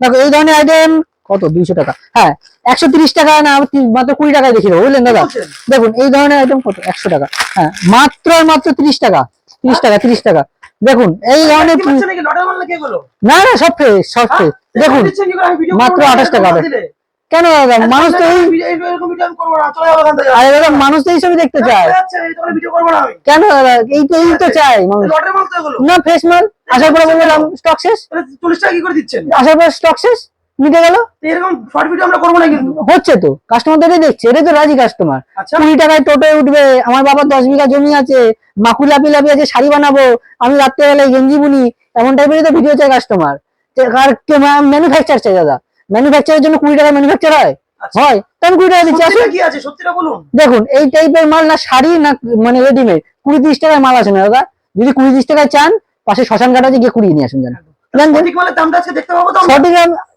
দেখো এই ধরনের আইটেম কত? দুইশো টাকা। হ্যাঁ একশো তিরিশ টাকা না মাত্র কুড়ি টাকায় দেখি দেবো বুঝলেন দাদা? দেখুন এই ধরনের আইটেম কত? একশো টাকা। হ্যাঁ মাত্র মাত্র তিরিশ টাকা। তিরিশ টাকা তিরিশ টাকা। দেখুন এই ধরনের নাকি? এগুলো? না না সব ফ্রেশ সব হ্যাঁ? ফ্রেশ দেখুন? আমি ভিডিও মাত্র আঠাশ টাকা। কেন দাদা? মানুষ তো। আরে দাদা মানুষ তো এইসবই দেখতে চায়। আচ্ছা, না আমি। কেন দাদা? এই তো এই তো চাই। না ফ্রেশ মাল। আসার পরে বললাম স্টক শেষ? 40 টাকা কি করে দিচ্ছেন? আসার পরে স্টক শেষ? মিটে গেল? এরকম শর্ট ভিডিও আমরা করব না কিন্তু। হচ্ছে তো। কাস্টমার তো এটাই দেখছে এটাই তো রাজি কাস্টমার আচ্ছা, কুড়ি টাকায় টোটোয় উঠবে আমার বাবার দশ বিঘা জমি আছে মাকুল লাপি লাপি আছে শাড়ি বানাবো আমি রাত্রেবেলায় গেঞ্জি বুনি এমন টাইপেরই তো ভিডিও চাই কাস্টমার আর ম্যানুফ্যাকচার চাই দাদা। ম্যানুফ্যাকচারের জন্য কুড়ি টাকা ম্যানুফ্যাকচার হয় আচ্ছা। হয় কুড়ি টাকা দিচ্ছি সত্যিটা কি আছে? সত্যিটা বলুন। দেখুন এই টাইপের মাল না শাড়ি না মানে রেডিমেড কুড়ি তিরিশ টাকায় মাল আছে না দাদা যদি কুড়ি তিরিশ টাকায় চান পাশে শ্মশান ঘাট আছে গিয়ে কুড়িয়ে নিয়ে আসুন জান জান জান।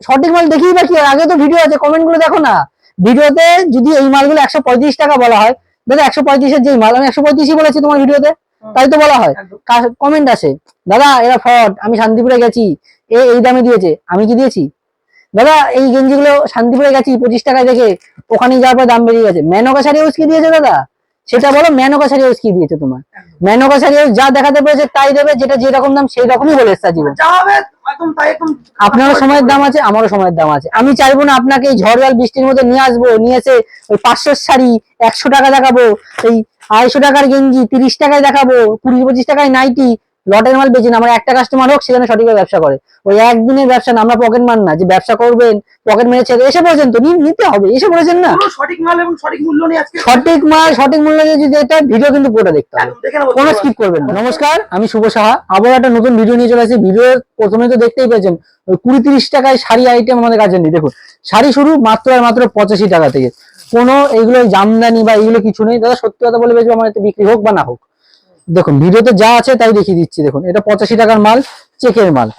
সঠিক মাল দেখি বা কি? আগে তো ভিডিও আছে কমেন্টগুলো দেখো না ভিডিওতে যদি এই মালগুলো একশো পঁয়ত্রিশ টাকা বলা হয় দাদা একশো পঁয়ত্রিশের যেই মাল আমি একশো পঁয়ত্রিশই বলেছি তোমার ভিডিওতে। তাই তো বলা হয় কমেন্ট আছে দাদা এরা ফ্রড আমি শান্তিপুরে গেছি এ এই দামে দিয়েছে আমি কি দিয়েছি দাদা এই গেঞ্জিগুলো শান্তিপুরে গেছি পঁচিশ টাকায় দেখে। ওখানে যাওয়ার পর দাম বেড়ে গেছে। মেনকা শাড়ি হাউস কি দিয়েছে দাদা? সেটা বলো মেনকা শাড়ি কি দিয়েছে তোমার। মেনকা শাড়ি যা দেখাতে পেরেছে তাই দেবে যেটা যেরকম দাম সেই রকমই বলে এসছে জীবন আপনারও সময়ের দাম আছে আমারও সময়ের দাম আছে। আমি চাইব না আপনাকে এই ঝড় জল বৃষ্টির মধ্যে নিয়ে আসব নিয়ে এসে ওই পাঁচশো শাড়ি একশো টাকা দেখাবো এই আড়াইশো টাকার গেঞ্জি তিরিশ টাকায় দেখাবো কুড়ি পঁচিশ টাকায় নাইটি লটের মাল বেচি না আমার একটা কাস্টমার হোক সেখানে সঠিকভাবে ব্যবসা করে। ওই একদিনের ব্যবসা না আমরা পকেট মার না যে ব্যবসা করবেন পকেট মেরে ছেড়ে এসে পড়েছেন তো নিতে হবে এসে পড়েছেন না? সঠিক মাল এবং সঠিক মূল্য নিয়ে আজকে। সঠিক মাল সঠিক মূল্য দিয়ে যদি এটা ভিডিও কিন্তু পুরোটা দেখতে হবে। কোনো স্কিপ করবেন না। নমস্কার আমি শুভ সাহা। আবার একটা নতুন ভিডিও নিয়ে চলে আসি ভিডিও প্রথমে তো দেখতেই পেয়েছেন ওই কুড়ি তিরিশ টাকায় শাড়ি আইটেম আমাদের কাছে নেই। দেখুন শাড়ি শুরু মাত্র আর মাত্র পঁচাশি টাকা থেকে। কোনো এইগুলো জামদানি বা এইগুলো কিছু নেই। দাদা সত্যি কথা বলে বেশি আমার বিক্রি হোক বা না হোক। দেখুন, ভিডিওতে যা আছে তাই দেখিয়ে দিচ্ছি। দেখুন, এটা পঁচাশি টাকার মাল, চেকের মাল।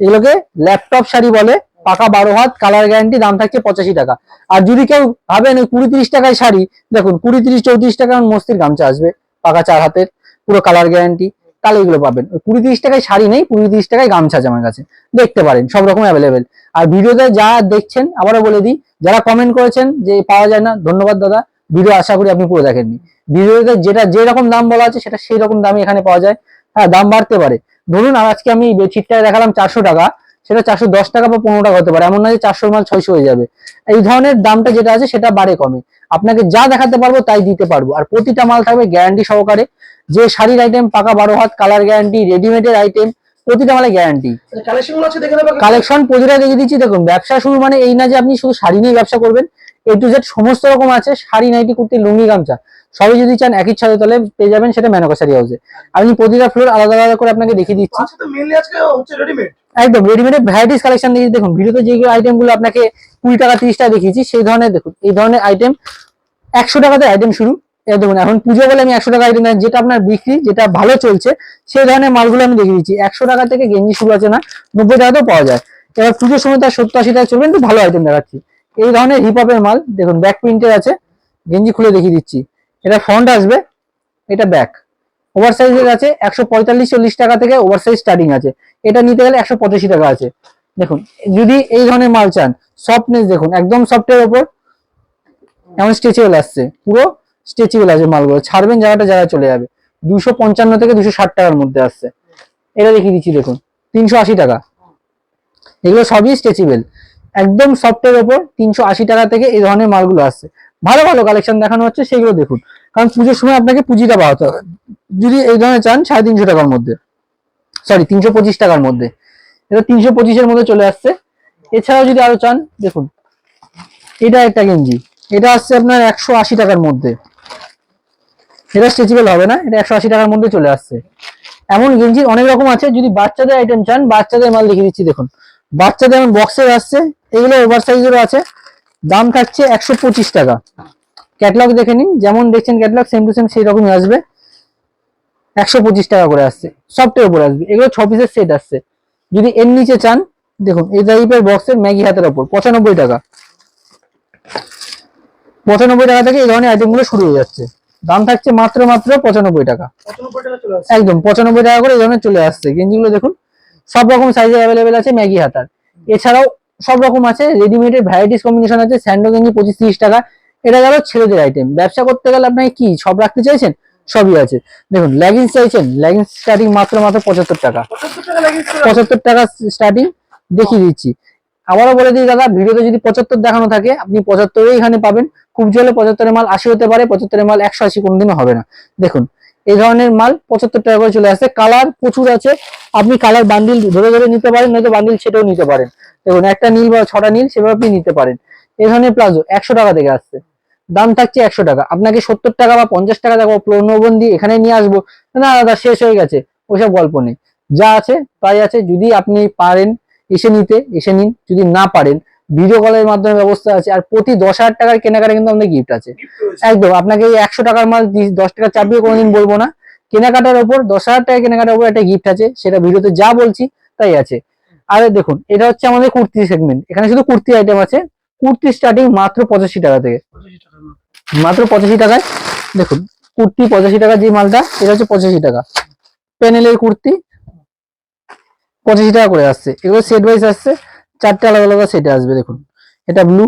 এগুলোকে ল্যাপটপ শাড়ি বলে, পাকা বারো হাত কালার গ্যারান্টি দাম থাকছে পঁচাশি টাকা। আর যদি কেউ ভাবেন ওই কুড়ি তিরিশ টাকায় শাড়ি, দেখুন, কুড়ি তিরিশ, চৌত্রিশ টাকার মস্তির গামছা আসবে, পাকা চার হাতের, পুরো কালার গ্যারান্টি তাহলে এগুলো পাবেন। কুড়ি তিরিশ টাকায় শাড়ি নেই, কুড়ি তিরিশ টাকায় গামছা আছে আমার কাছে। দেখতে পারেন, সব রকম অ্যাভেলেবেল আর ভিডিওতে যা দেখছেন, আবারও বলে দিই, যারা কমেন্ট করেছেন যে পাওয়া যায় না, ধন্যবাদ দাদা। ভিডিও আশা করি আপনি পুরো দেখেননি। ভিডিওতে যেটা যেরকম দাম বলা আছে সেটা সেই রকম দামই এখানে পাওয়া যায়। হ্যাঁ দাম বাড়তে পারে। ধরুন আর আজকে আমি বেডশিটটা দেখালাম চারশো টাকা সেটা চারশো দশ টাকা বা পনেরো টাকা হতে পারে। এমন না যে চারশো মাল ছয়শো হয়ে যাবে। এই ধরনের দামটা যেটা আছে সেটা বাড়ে কমে। আপনাকে যা দেখাতে পারব তাই দিতে পারব। আর প্রতিটা মাল থাকবে গ্যারান্টি সহকারে। যে শাড়ির আইটেম পাকা বারো হাত কালার গ্যারান্টি রেডিমেডের আইটেম প্রতিটা মালে গ্যারান্টি কালেকশন প্রতিটা দেখে দিচ্ছি। দেখুন ব্যবসা শুরু মানে এই না যে আপনি শুধু শাড়ি নিয়ে ব্যবসা করবেন। এ টু জেড সমস্ত রকম আছে শাড়ি নাইটি কুর্তি লুঙ্গি গামছা। সবই যদি চান একই ছাদের তলে পেয়ে যাবেন সেটা মেনকা শাড়ি হাউসে আমি প্রতিটা ফ্লোর আলাদা আলাদা করে আপনাকে দেখিয়ে দিচ্ছি। রেডিমেড একদম রেডিমেডের ভ্যারাইটিস কালেকশন দেখি দেখুন ভিডিওতে যে আইটেমগুলো আপনাকে কুড়ি টাকা তিরিশ টাকা দেখিয়েছি সেই ধরনের দেখুন এই ধরনের আইটেম একশো টাকাতে আইটেম শুরু। দেখুন এখন পুজো বলে আমি একশো টাকা আইটেম যেটা আপনার বিক্রি যেটা ভালো চলছে সেই ধরনের মালগুলো আমি দেখিয়ে দিচ্ছি। একশো টাকা থেকে গেঞ্জি শুরু আছে না নব্বই টাকাতেও পাওয়া যায়। এবার পুজোর সময় তার সত্তর আশি টাকা চলবে একটু ভালো আইটেম দেখাচ্ছি। এই ধরনের হিপ হপের মাল, দেখুন ব্যাক প্রিন্টের আছে, গেঞ্জি খুলে দেখিয়ে দিচ্ছি। এটা ফ্রন্ট আসবে, এটা ব্যাক ওভার সাইজের আছে, একশো পঁয়তাল্লিশ, চল্লিশ টাকা থেকে ওভার সাইজ স্টার্টিং আছে। এটা নিতে গেলে একশো পঁচাশি টাকা আছে। দেখুন, যদি এই ধরনের মাল চান সফটনেস দেখুন, একদম সফটের ওপর, এমন স্ট্রেচেবল আসছে, পুরো স্ট্রেচেবল আছে মালগুলো। ছাড়বেন জায়গাটা, জায়গায় চলে যাবে। দুশো পঞ্চান্ন থেকে দুশো ষাট টাকার মধ্যে আসছে। এটা দেখিয়ে দিচ্ছি, দেখুন, তিনশো আশি টাকা। এগুলো সবই স্ট্রেচেবল একদম সফটের ওপর তিনশো আশি টাকা থেকে এই ধরনের মালগুলো আসছে। ভালো ভালো কালেকশন দেখানো হচ্ছে, সেগুলো দেখুন। কারণ পুজোর সময় আপনাকে পুঁজিটা বাড়াতে হবে। যদি এই ধরনের চান, সাড়ে তিনশো টাকার মধ্যে। সরি তিনশো পঁচিশ টাকার মধ্যে। এটা তিনশো পঁচিশের মধ্যে চলে আসছে। এছাড়াও যদি আরও চান, দেখুন। এটা একটা গেঞ্জি। এটা আসছে আপনার একশো আশি টাকার মধ্যে। এটা স্ট্রেচেবল হবে না, এটা একশো আশি টাকার মধ্যে চলে আসছে। এমন গেঞ্জি অনেক রকম আছে। যদি বাচ্চাদের আইটেম চান, বাচ্চাদের মাল দেখিয়ে দিচ্ছি, দেখুন। বাচ্চাদের যেমন বক্সে আসছে এগুলো ওভার সাইজেরও আছে দাম থাকছে একশো পঁচিশ টাকা। ক্যাটলগ দেখে নিন যেমন দেখছেন ক্যাটলগ সেম টু সেম সেই রকমই আসবে। একশো পঁচিশ টাকা করে আসছে সফটের উপর আসবে এগুলো ছ পিসের সেট আসছে। যদি এর নিচে চান দেখুন এই টাইপের বক্সের ম্যাগি হাতের ওপর পঁচানব্বই টাকা। পঁচানব্বই টাকা থেকে এই ধরনের আইটেমগুলো শুরু হয়ে যাচ্ছে। দাম থাকছে মাত্র মাত্র পঁচানব্বই টাকা। একদম পঁচানব্বই টাকা করে এই ধরনের চলে আসছে। গেঞ্জিগুলো দেখুন সব রকম সাইজে অ্যাভেলেবেল আছে ম্যাগি হাতার। এছাড়াও সব রকম আছে রেডিমেডের ভ্যারাইটিস কম্বিনেশন আছে স্যান্ডো গেঞ্জি পঁচিশ তিরিশ টাকা। এটা গেল ছেলেদের আইটেম ব্যবসা করতে গেলে আপনাকে কি, সব রাখতে চাইছেন? সবই আছে। দেখুন লেগিংস চাইছেন লেগিংস স্টার্টিং মাত্র মাত্র পঁচাত্তর টাকা। পঁচাত্তর টাকা স্টার্টিং দেখিয়ে দিচ্ছি। আবারও বলে দিই দাদা, ভিডিওতে যদি পঁচাত্তর দেখানো থাকে, আপনি পঁচাত্তরে এখানে পাবেন। খুব জলে পঁচাত্তরের মাল আশি হতে পারে, পঁচাত্তরের মাল একশো আশি কোনোদিনও হবে না। দেখুন এই ধরনের মাল পঁচাত্তর টাকা করে চলে আসছে কালার প্রচুর আছে। আপনি কালার বান্ডিল ধরে ধরে নিতে পারেন, নয়তো বান্ডিল সেটাও নিতে পারেন। দেখুন, একটা নীল বা ছটা নীল সেভাবে আপনি নিতে পারেন। এই ধরনের প্লাজো একশো টাকা থেকে আসছে। দাম থাকছে একশো টাকা। আপনাকে সত্তর টাকা বা পঞ্চাশ টাকা দেবো প্রণবন্দি এখানে নিয়ে আসব। না দাদা শেষ হয়ে গেছে। ওইসব গল্প নেই। যা আছে, তাই আছে। যদি আপনি পারেন, এসে নিতে, এসে নিন। যদি না পারেন ভিডিও কলের মাধ্যমে ব্যবস্থা আছে। আর প্রতি দশ হাজার টাকার কেনাকাটা কিন্তু আমাদের গিফট আছে। একদম আপনাকে একশো টাকার মাল দি- দশ টাকা চাপিয়ে কোনোদিন বলব না। কেনাকাটার ওপর দশ হাজার টাকা কেনাকাটার ওপর একটা গিফট আছে সেটা ভিডিওতে যা বলছি তাই আছে। আর দেখুন এটা হচ্ছে আমাদের কুর্তি সেগমেন্ট এখানে শুধু কুর্তি আইটেম আছে। কুর্তি স্টার্টিং মাত্র পঁচাশি টাকা থেকে। মাত্র। মাত্র পঁচাশি টাকায়। দেখুন কুর্তি পঁচাশি টাকা যে মালটা এটা হচ্ছে পঁচাশি টাকা। প্যানেলের কুর্তি পঁচাশি টাকা করে আসছে। এগুলো সেট ওয়াইজ আসছে। চারটে আলাদা আলাদা সেটে আসবে দেখুন। এটা ব্লু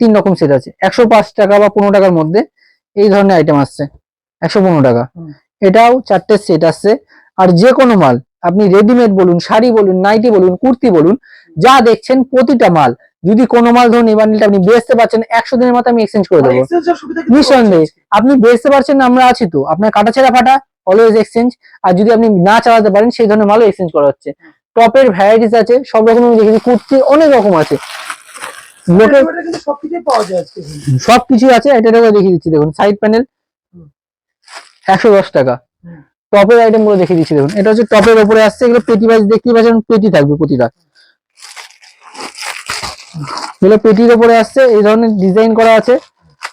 তিন রকম সেট আছে। একশো পাঁচ টাকা বা পনেরো টাকার মধ্যে এই ধরনের আইটেম আসছে। একশো পনেরো টাকা। এটাও চারটে সেট আসছে। আর যে কোনো মাল আপনি রেডিমেড বলুন শাড়ি বলুন নাইটি বলুন কুর্তি বলুন যা দেখছেন প্রতিটা মাল। যদি কোনো মাল ধরুন এই বান্ডিলটা আপনি বেচতে পারছেন একশো দিনের মাথায় আমি এক্সচেঞ্জ করে দেবো। নিঃসন্দেহে। আপনি বেচতে পারছেন আমরা আছি তো। আপনার কাটা ছেঁড়া ফাটা অলওয়েজ এক্সচেঞ্জ আর যদি আপনি না চালাতে পারেন সেই ধরনের মালও এক্সচেঞ্জ করা হচ্ছে। টপের ভ্যারাইটিস আছে সব রকম দেখেছি কুর্তি অনেক রকম আছে। লোকের Readymade এ কিন্তু সবকিছুই পাওয়া যায় আজকে কিন্তু। সব কিছু আছে এটা দেখিয়ে দিচ্ছি দেখুন সাইড প্যানেল একশো দশ টাকা। টপের আইটেমগুলো দেখিয়ে দিচ্ছি দেখুন এটা হচ্ছে টপের উপরে আসছে এগুলো পেটি বাজ দেখতেই পাচ্ছেন পেটি থাকবে প্রতিটা। এগুলো পেটির ওপরে আসছে এই ধরনের ডিজাইন করা আছে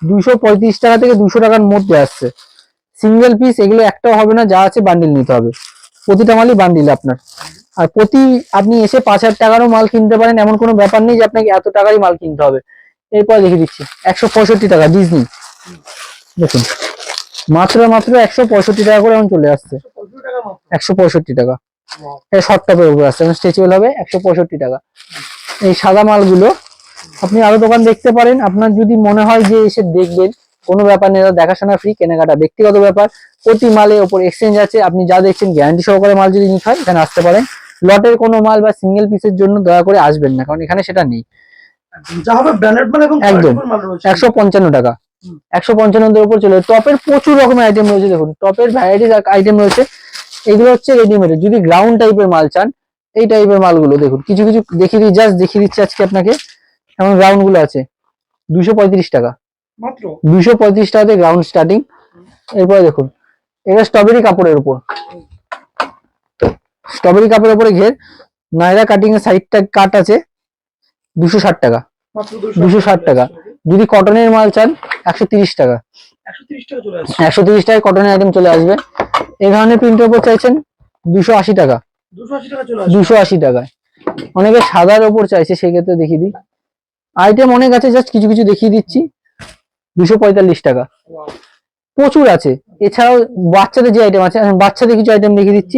দুশো পঁয়ত্রিশ টাকা থেকে দুশো টাকার মধ্যে আসছে। সিঙ্গেল পিস এগুলো একটাও হবে না যা আছে বান্ডিল নিতে হবে। প্রতিটা মালই বান্ডিল আপনার। আর প্রতি আপনি এসে পাঁচ হাজার টাকারও মাল কিনতে পারেন, এমন কোনো ব্যাপার নেই যে আপনাকে এত টাকারই মাল কিনতে হবে। এরপর দেখিয়ে দিচ্ছি, একশো পঁয়ষট্টি টাকা ডিজনি দেখুন, মাত্র মাত্র একশো পঁয়ষট্টি টাকা করে এখন চলে আসছে। একশো পঁয়ষট্টি টাকা. এটা শর্ট টপের উপর আসছে স্ট্রেচেবল হবে, একশো পঁয়ষট্টি টাকা। এই সাদা মালগুলো আপনি আরও দোকান দেখতে পারেন। আপনার যদি মনে হয় যে এসে দেখবেন, কোনো ব্যাপার নেই দেখাশোনা ফ্রি কেনাকাটা ব্যক্তিগত ব্যাপার। প্রতি মালের ওপর এক্সচেঞ্জ আছে, আপনি যা দেখছেন গ্যারান্টি সহকারে মাল যদি নিতে হয় এখানে আসতে পারেন। লটের কোনো মাল বা সিঙ্গেল পিসের জন্য দয়া করে আসবেন না কারণ এখানে সেটা নেই। একদম। যা হবে ব্র্যান্ডেড মাল এবং একদম। quality মাল রয়েছে। একশো পঞ্চান্ন টাকা। একশো পঞ্চান্নদের উপর চলে টপের প্রচুর রকমের আইটেম রয়েছে দেখুন। টপের ভ্যারাইটিস আইটেম রয়েছে। এগুলো হচ্ছে রেডিমেড যদি গ্রাউন্ড টাইপের মাল চান এই টাইপের মালগুলো দেখুন। কিছু কিছু দেখিয়ে দিই জাস্ট দেখিয়ে দিচ্ছি আজকে আপনাকে। এমন গ্রাউন্ডগুলো আছে। দুশো পঁয়ত্রিশ টাকা। মাত্র? দুশো পঁয়ত্রিশ টাকাতে গ্রাউন্ড স্টার্টিং এরপরে দেখুন এটা স্ট্রবেরি কাপড়ের উপর। স্ট্রবেরি কাপের উপরে ঘের নাইরা কাটিং এর সাইডটা কাট আছে দুশো ষাট টাকা। দুশো 260 টাকা। যদি কটনের মাল চান একশো তিরিশ টাকা। একশো তিরিশ টাকায় কটনের আইটেম চলে আসবে। এই ধরনের প্রিন্টের উপর চাইছেন দুশো আশি টাকা। দুশো আশি টাকায়। অনেকে সাদার ওপর চাইছে সেক্ষেত্রে দেখিয়ে দিই। আইটেম অনেক আছে জাস্ট কিছু কিছু দেখিয়ে দিচ্ছি। দুশো পঁয়তাল্লিশ টাকা. প্রচুর আছে। এছাড়াও বাচ্চাদের যে আইটেম আছে আমি বাচ্চাদের কিছু আইটেম দেখিয়ে দিচ্ছি।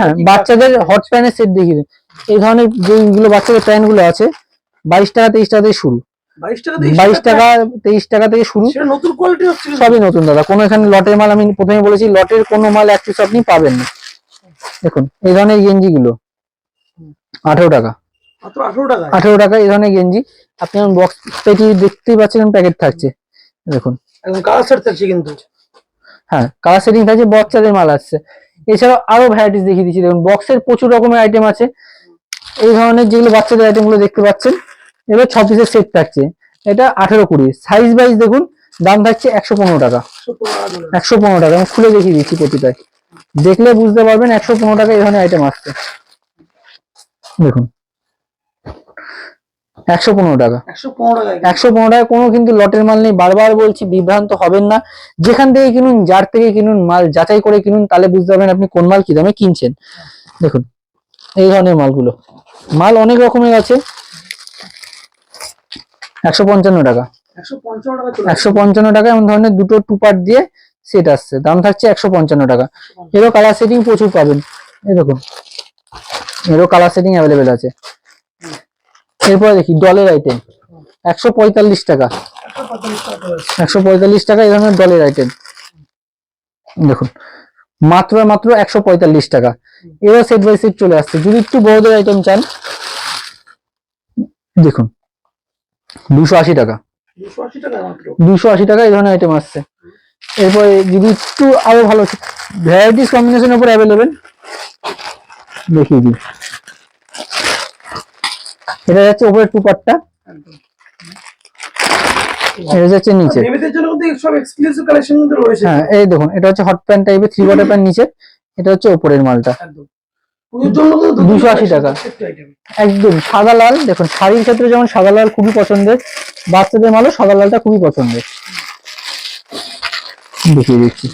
হ্যাঁ বাচ্চাদের হট প্যানের সেট দেখিয়ে দিই এই ধরনের যেগুলো বাচ্চাদের প্যান্টগুলো আছে বাইশ টাকা তেইশ টাকা থেকে শুরু। বাইশ টাকা তেইশ টাকা থেকে শুরু। নতুন কোয়ালিটি সবই নতুন দাদা। কোনো এখানে লটের মাল আমি প্রথমে বলেছি লটের কোনো মাল এক পিস আপনি পাবেন না। দেখুন এই ধরনের গেঞ্জি গুলো। আঠেরো টাকা। আঠারো টাকা আঠেরো টাকা এই ধরনের গেঞ্জি। আপনি বক্স পেটি দেখতেই পাচ্ছেন প্যাকেট থাকছে। দেখুন একদম কালার সেট থাকছে কিন্তু। হ্যাঁ কালার সেটিং থাকছে বাচ্চাদের মাল আসছে। এছাড়াও আরও ভ্যারাইটিস দেখিয়ে দিচ্ছি। দেখুন বক্সের প্রচুর রকমের আইটেম আছে। এই ধরনের যেগুলো বাচ্চাদের আইটেমগুলো দেখতে পাচ্ছেন এবার ছ পিসের সেট থাকছে। এটা আঠেরো কুড়ি। সাইজ ওয়াইজ দেখুন দাম থাকছে একশো পনেরো টাকা। একশো পনেরো টাকা একশো পনেরো টাকা। আমি খুলে দেখিয়ে দিচ্ছি প্রতিটায় দেখলে বুঝতে পারবেন একশো পনেরো টাকা এই ধরনের আইটেম আসছে। দেখুন। একশো পনেরো টাকা। একশো পনেরো টাকা কোনো কিন্তু লটের মাল নেই বারবার বলছি বিভ্রান্ত হবেন না। যেখান থেকে কিনুন যার থেকে কিনুন মাল যাচাই করে কিনুন তাহলে বুঝতে পারবেন আপনি কোন মাল কি দামে কিনছেন। দেখুন এই ধরনের মালগুলো। মাল অনেক রকমের আছে। একশো পঞ্চান্ন টাকা। একশো পঞ্চান্ন টাকা একশো পঞ্চান্ন টাকা এমন ধরনের দুটো টু পার্ট দিয়ে সেট আসছে। দাম থাকছে একশো পঞ্চান্ন টাকা। এরও কালার সেটিং প্রচুর পাবেন। এই দেখুন এরও কালার সেটিং অ্যাভেলেবেল আছে। এরপরে দেখি ডলের আইটেম একশো পঁয়তাল্লিশ টাকা। একশো পঁয়তাল্লিশ টাকা, এই ধরনের ডলের আইটেম দেখুন, মাত্র মাত্র একশো পঁয়তাল্লিশ টাকা। এবার সেট বাই সেট চলে আসছে। যদি একটু বড়দের আইটেম চান, দেখুন, দুশো আশি টাকা। দুশো আশি টাকা এই ধরনের আইটেম আসছে। এরপরে যদি একটু আরও ভালো ভ্যারাইটিস কম্বিনেশনের উপর অ্যাভেলেবেল দেখিয়ে দিই। এটা যাচ্ছে উপরের টু পার্টটা এটা যাচ্ছে নিচে। বেবিদের জন্য কিন্তু সব এক্সক্লুসিভ কালেকশন কিন্তু রয়েছে। হ্যাঁ এই দেখুন এটা হচ্ছে হট প্যান্ট টাইপের থ্রি কোয়ার্টার প্যান্ট নিচে। এটা হচ্ছে উপরের মালটা। কিন্তু 280 টাকা। একদম সাদা লাল। দেখুন শাড়ির ক্ষেত্রে যেমন সাদা লাল খুবই পছন্দের বাচ্চাদের মালও সাদা লালটা খুবই পছন্দের। দেখিয়ে দিচ্ছি।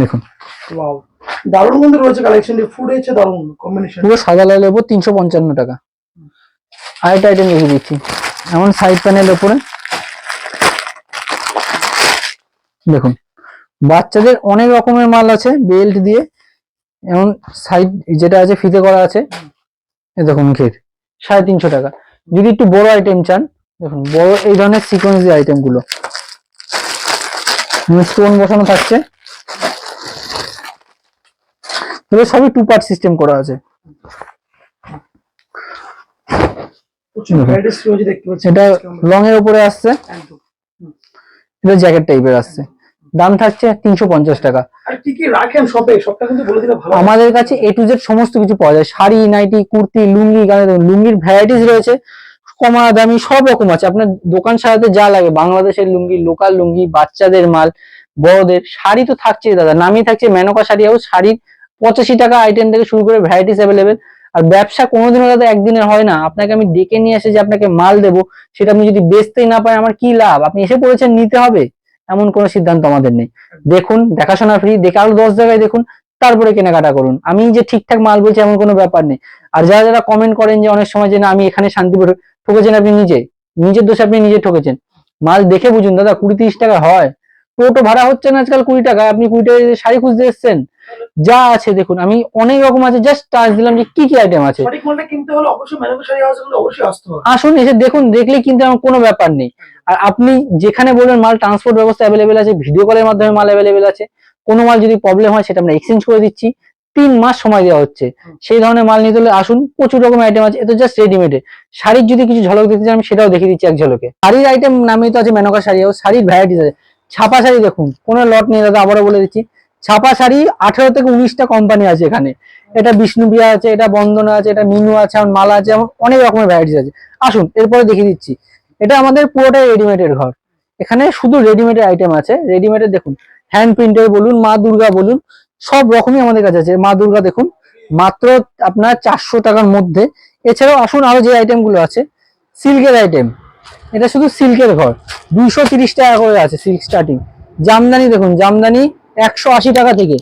দেখুন। দারুণ কিন্তু রয়েছে কালেকশনটি হচ্ছে দারুণ কম্বিনেশন পুরো সাদা লালের উপর তিনশো পঞ্চান্ন টাকা। আরেকটা আইটেম দেখিয়ে দিচ্ছি। এমন সাইড প্যানেল উপরে। দেখুন, বাচ্চাদের অনেক রকমের মাল আছে বেল্ট দিয়ে। এমন সাইড যেটা আছে, ফিতে করা আছে। দেখুন ঘের, সাড়ে তিনশো টাকা। যদি একটু বড় আইটেম চান, দেখুন, বড় এই ধরনের সিকোয়েন্স দিয়ে আইটেমগুলো। স্টোন বসানো থাকছে। এগুলো সবই টু পার্ট সিস্টেম করা আছে। এটা লং এর উপরে আসছে। এটা জ্যাকেট টাইপের আসছে। দাম থাকছে তিনশো পঞ্চাশ টাকা। আমাদের কাছে এ টু জেড সমস্ত কিছু পাওয়া যায়। শাড়ি নাইটি কুর্তি লুঙ্গি লুঙ্গির ভ্যারাইটিস রয়েছে। কমা দামি সব রকম আছে। আপনার দোকান সাজাতে যা লাগে বাংলাদেশের লুঙ্গি লোকাল লুঙ্গি বাচ্চাদের মাল বড়দের শাড়ি তো থাকছেই দাদা। নামই থাকছে মেনকা শাড়ি হাউস শাড়ির পঁচাশি টাকা আইটেম থেকে শুরু করে ভ্যারাইটিস অ্যাভেলেবেল আর ব্যবসা কোনোদিনও দাদা একদিনের হয় না। আপনাকে আমি ডেকে নিয়ে এসে যে আপনাকে মাল দেবো, সেটা আপনি যদি বেচতেই না পারেন, আমার কি লাভ? আপনি এসে পড়েছেন, নিতে হবে। এমন কোনো সিদ্ধান্ত আমাদের নেই। দেখুন, দেখাশোনা ফ্রি দেখে আরও দশ জায়গায় দেখুন, তারপরে কেনাকাটা করুন। আমি যে ঠিকঠাক মাল বলছি এমন কোনো ব্যাপার নেই। আর যারা যারা কমেন্ট করেন যে অনেক সময় যে না, আমি এখানে শান্তিপুর ঠকেছেন আপনি নিজে? নিজের দোষে আপনি নিজে ঠকেছেন। মাল দেখে বুঝুন, দাদা, কুড়ি তিরিশ টাকা হয়। টোটো ভাড়া হচ্ছে না আজকাল কুড়ি টাকা আপনি কুড়ি টাকা শাড়ি খুঁজতে এসছেন। যা আছে দেখুন আমি অনেক রকম আছে জাস্ট টাচ দিলাম যে কি কি আইটেম আছে। সঠিক মালটা কিনতে হলে অবশ্যই ম্যানুফ্যাকচারিং শাড়ি হাউসে অবশ্যই আসতে হবে। আসুন এসে দেখুন দেখলে কিন্তু আমার কোনো ব্যাপার নেই। আর আপনি যেখানে বলবেন মাল ট্রান্সপোর্ট ব্যবস্থা অ্যাভেলেবেল আছে ভিডিও কলের মাধ্যমে মাল অ্যাভেলেবেল আছে কোনো মাল যদি প্রবলেম হয় সেটা আমরা এক্সচেঞ্জ করে দিচ্ছি। তিন মাস সময় দেওয়া হচ্ছে। সেই ধরনের মাল নিতে হলে আসুন প্রচুর রকম আইটেম আছে এত জাস্ট রেডিমেডে শাড়ির যদি কিছু ঝলক দিতে চান আমি সেটাও দেখিয়ে দিচ্ছি এক ঝলকে। শাড়ির আইটেম নামে তো আছে মেনকা শাড়ি ও শাড়ির ভ্যারাইটিস আছে। ছাপা শাড়ি দেখুন কোনো লট নেই দাদা আবারও বলে দিচ্ছি। ছাপা শাড়ি, আঠারো থেকে উনিশটা কোম্পানি আছে এখানে। এটা বিষ্ণুপ্রিয়া আছে, এটা বন্দনা আছে, এটা মিনু আছে এমন মালা আছে এমন অনেক রকমের ভ্যারাইটিস আছে। আসুন, এরপরে দেখিয়ে দিচ্ছি। এটা আমাদের পুরোটাই রেডিমেডের ঘর। এখানে শুধু রেডিমেডের আইটেম আছে। রেডিমেডের দেখুন হ্যান্ড প্রিন্টের বলুন, মা দুর্গা বলুন, সব রকমই আমাদের কাছে আছে। মা দুর্গা দেখুন, মাত্র আপনার চারশো টাকার মধ্যে। এছাড়াও আসুন, আরও যে আইটেমগুলো আছে, সিল্কের আইটেম এটা শুধু সিল্কের ঘর। দুইশো তিরিশ টাকা করে আছে সিল্ক স্টার্টিং জামদানি দেখুন, জামদানি একশো আশি টাকা থেকে,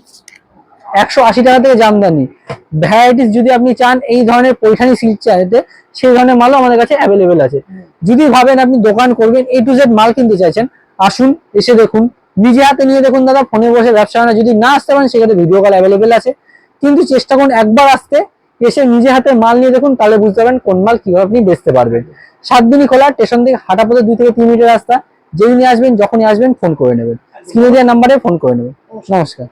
একশো আশি টাকা থেকে জামদানি। ভ্যারাইটিস যদি আপনি চান, এই ধরনের পৈঠানি সিল্ক চাইতে সেই ধরনের মালও আমাদের কাছে অ্যাভেলেবেল আছে। যদি ভাবেন আপনি দোকান করবেন এ টু জেড মাল কিনতে চাইছেন, আসুন, এসে দেখুন। নিজে হাতে নিয়ে দেখুন দাদা, ফোনে বসে ব্যবসা না। যদি না আসতে পারেন, সেক্ষেত্রে ভিডিও কল অ্যাভেলেবেল আছে। কিন্তু চেষ্টা করুন একবার আসতে, এসে নিজে হাতে মাল নিয়ে দেখুন, তাহলে বুঝতে পারবেন কোন মাল কীভাবে আপনি বেচতে পারবেন। সাত দিনই খোলা স্টেশন থেকে হাঁটা পথে দুই থেকে তিন মিনিটের রাস্তা। যেই নিয়ে আসবেন, যখনই আসবেন ফোন করে নেবেন। স্ক্রিনে দেওয়া নাম্বারে ফোন করে নেবে। নমস্কার।